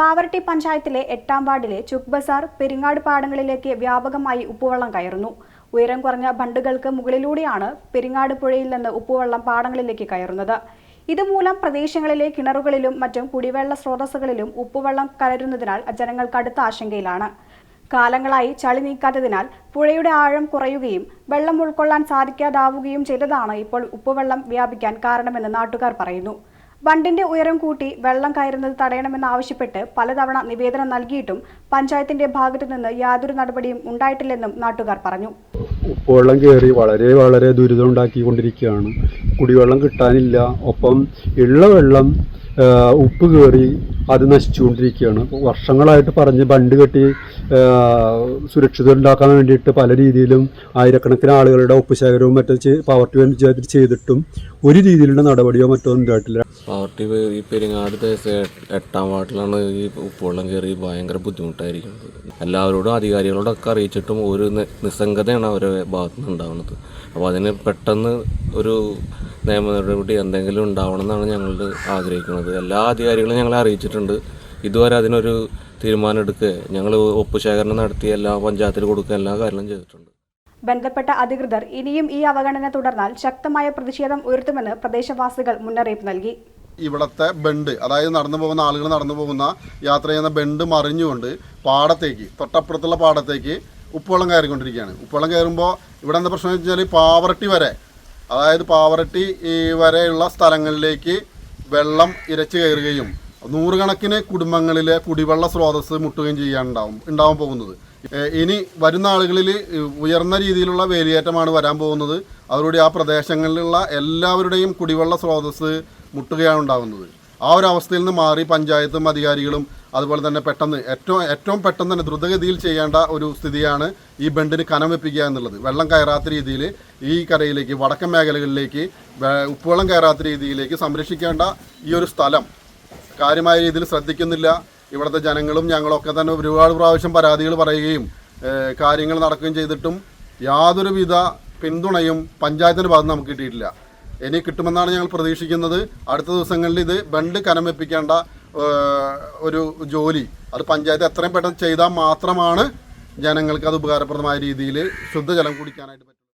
പാവർട്ടി പഞ്ചായത്തിലെ എട്ടാം വാർഡിലെ ചുക് ബസാർ പെരിങ്ങാട് പാടങ്ങളിലേക്ക് വ്യാപകമായി ഉപ്പുവെള്ളം കയറുന്നു. ഉയരം കുറഞ്ഞ ബണ്ടുകൾക്ക് മുകളിലൂടെയാണ് പെരിങ്ങാട് പുഴയിൽ നിന്ന് ഉപ്പുവെള്ളം പാടങ്ങളിലേക്ക് കയറുന്നത്. ഇതുമൂലം പ്രദേശങ്ങളിലെ കിണറുകളിലും മറ്റും കുടിവെള്ള സ്രോതസ്സുകളിലും ഉപ്പുവെള്ളം കലരുന്നതിനാൽ ജനങ്ങൾ കടുത്ത ആശങ്കയിലാണ്. കാലങ്ങളായി ചളി നീക്കാത്തതിനാൽ പുഴയുടെ ആഴം കുറയുകയും വെള്ളം ഉൾക്കൊള്ളാൻ സാധിക്കാതാവുകയും ചെയ്തതാണ് ഇപ്പോൾ ഉപ്പുവെള്ളം വ്യാപിക്കാൻ കാരണമെന്ന് നാട്ടുകാർ പറയുന്നു. ബണ്ടിന്റെ ഉയരം കൂട്ടി വെള്ളം കയറുന്നത് തടയണമെന്നാവശ്യപ്പെട്ട് പലതവണ നിവേദനം നൽകിയിട്ടും പഞ്ചായത്തിന്റെ ഭാഗത്തു നിന്ന് യാതൊരു നടപടിയും ഉണ്ടായിട്ടില്ലെന്നും നാട്ടുകാർ പറഞ്ഞു. ഉപ്പുവെള്ളം കയറി വളരെ വളരെ ദുരിതം ഉണ്ടാക്കിക്കൊണ്ടിരിക്കുകയാണ്. കുടിവെള്ളം കിട്ടാനില്ല. ഒപ്പം ഉള്ള വെള്ളം ഉപ്പ് കയറി അത് നശിച്ചുകൊണ്ടിരിക്കുകയാണ്. വർഷങ്ങളായിട്ട് പറഞ്ഞ് ബണ്ട് കെട്ടി ഉണ്ടാക്കാൻ വേണ്ടിയിട്ട് പല രീതിയിലും ആയിരക്കണക്കിന് ആളുകളുടെ ഉപ്പ് ശേഖരവും മറ്റും പവർട്ടി പഞ്ചായത്തിൽ ചെയ്തിട്ടും ഒരു രീതിയിലുള്ള നടപടിയോ മറ്റോ ഉണ്ടായിട്ടില്ല. പവർട്ടി ഈ പെരിങ്ങാട് എട്ടാം വാർഡിലാണ് ഈ ഉപ്പുവെള്ളം കയറി ഭയങ്കര ബുദ്ധിമുട്ടായിരിക്കുന്നത് എല്ലാവരോടും അധികാരികളോടൊക്കെ അറിയിച്ചിട്ടും ഒരു നിസ്സംഗതയാണ് അവരുടെ ഭാഗത്തുനിന്ന് ഉണ്ടാകുന്നത് അപ്പോൾ അതിന് പെട്ടെന്ന് ഒരു നിയമ നടപടി എന്തെങ്കിലും ഉണ്ടാവണം എന്നാണ് ഞങ്ങൾ ആഗ്രഹിക്കുന്നത്. എല്ലാ അധികാരികളും ഞങ്ങളെ അറിയിച്ചിട്ടുണ്ട്. ഇതുവരെ അതിനൊരു തീരുമാനം എടുക്കുക ഞങ്ങൾ ഒപ്പ് ശേഖരണം നടത്തി എല്ലാ പഞ്ചായത്തിൽ കൊടുക്കുക എല്ലാ കാര്യങ്ങളും ചെയ്തിട്ടുണ്ട്. ബന്ധപ്പെട്ട അധികൃതർ ഇനിയും ഈ അവഗണന തുടർന്നാൽ ശക്തമായ പ്രതിഷേധം ഉയർത്തുമെന്ന് പ്രദേശവാസികൾ മുന്നറിയിപ്പ് നൽകി. ഇവിടുത്തെ ബണ്ട് അതായത് നടന്നു പോകുന്ന ആളുകൾ നടന്നു പോകുന്ന യാത്ര ചെയ്യുന്ന ബണ്ട് മറിഞ്ഞുകൊണ്ട് പാടത്തേക്ക് തൊട്ടപ്പുറത്തുള്ള പാടത്തേക്ക് ഉപ്പുവെള്ളം കയറിക്കൊണ്ടിരിക്കുകയാണ്. ഉപ്പുവെള്ളം കയറുമ്പോൾ ഇവിടെ എന്താ പ്രശ്നം എന്ന് വെച്ചാൽ പാവർട്ടി വരെ അതായത് പാവറട്ടി വരെയുള്ള സ്ഥലങ്ങളിലേക്ക് വെള്ളം ഇരച്ചു കയറുകയും നൂറുകണക്കിന് കുടുംബങ്ങളിലെ കുടിവെള്ള സ്രോതസ്സ് മുട്ടുകയും ചെയ്യാനുണ്ടാവും ഉണ്ടാവാൻ പോകുന്നത്. ഇനി വരുന്ന ആളുകളിൽ ഉയർന്ന രീതിയിലുള്ള വേലിയേറ്റമാണ് വരാൻ പോകുന്നത്. അവരുടെ ആ പ്രദേശങ്ങളിലുള്ള എല്ലാവരുടെയും കുടിവെള്ള സ്രോതസ്സ് മുട്ടുകയാണ് ഉണ്ടാകുന്നത് ആ ഒരു അവസ്ഥയിൽ നിന്ന് മാറി പഞ്ചായത്തും അധികാരികളും അതുപോലെ തന്നെ പെട്ടെന്ന് ഏറ്റവും ഏറ്റവും പെട്ടെന്ന് തന്നെ ദ്രുതഗതിയിൽ ചെയ്യേണ്ട ഒരു സ്ഥിതിയാണ് ഈ ബണ്ടിന് കനം വെപ്പിക്കുക എന്നുള്ളത്. വെള്ളം കയറാത്ത രീതിയിൽ ഈ കരയിലേക്ക് വടക്കൻ മേഖലകളിലേക്ക് ഉപ്പുവെള്ളം കയറാത്ത രീതിയിലേക്ക് സംരക്ഷിക്കേണ്ട ഈ ഒരു സ്ഥലം കാര്യമായ രീതിയിൽ ശ്രദ്ധിക്കുന്നില്ല. ഇവിടുത്തെ ജനങ്ങളും ഞങ്ങളൊക്കെ തന്നെ ഒരുപാട് പ്രാവശ്യം പരാതികൾ പറയുകയും കാര്യങ്ങൾ നടക്കുകയും ചെയ്തിട്ടും യാതൊരുവിധ പിന്തുണയും പഞ്ചായത്തിന്റെ ഭാഗത്ത് നമുക്ക് കിട്ടിയിട്ടില്ല. ഇനി കിട്ടുമെന്നാണ് ഞങ്ങൾ പ്രതീക്ഷിക്കുന്നത്. അടുത്ത ദിവസങ്ങളിൽ ഇത് ബണ്ട് കനം വെപ്പിക്കേണ്ട ഒരു ജോലി. അത് പഞ്ചായത്ത് എത്രയും പെട്ടെന്ന് ചെയ്താൽ മാത്രമാണ് ജനങ്ങൾക്ക് അത് ഉപകാരപ്രദമായ രീതിയിൽ ശുദ്ധജലം കുടിക്കാനായിട്ട് പറ്റും.